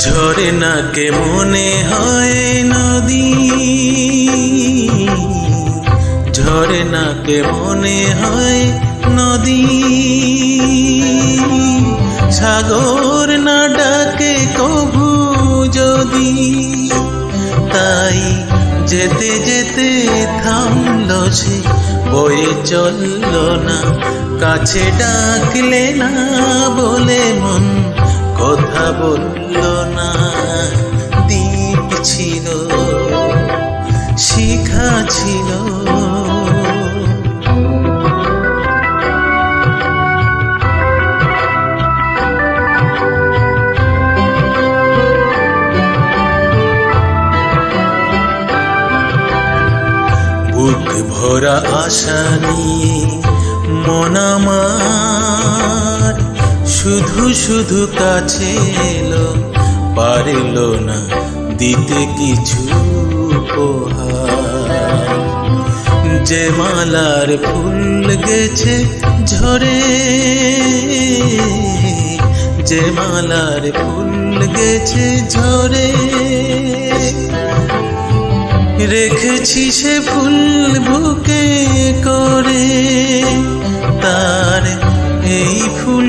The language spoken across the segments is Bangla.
ঝরে নাকে মনে হয় নদী? ঝরে নাকে মনে হয় নদী? সাগর না ডাকে কভু যদি? তাই যেতে যেতে থামল সে, বয়ে চলল না, কাছে ডাকলে না বলে মন। কথা বলল না দ্বীপ ছিল শিখা ছিল। ভরা আশা নিয়ে মন আমার শুধু শুধু কাছে এলো, পারিল না দিতে কিছু যে মালার ফুল গেছে ঝরে, যে মালার ফুল গেছে ঝরে, রেখেছি সে ফুল বুকে করে। তার এই ফুল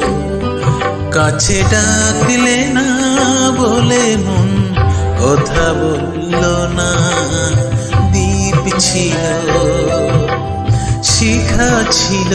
কাছে ডাকলে না বলে মন কথা বলল না দ্বীপ ছিল শিখা ছিল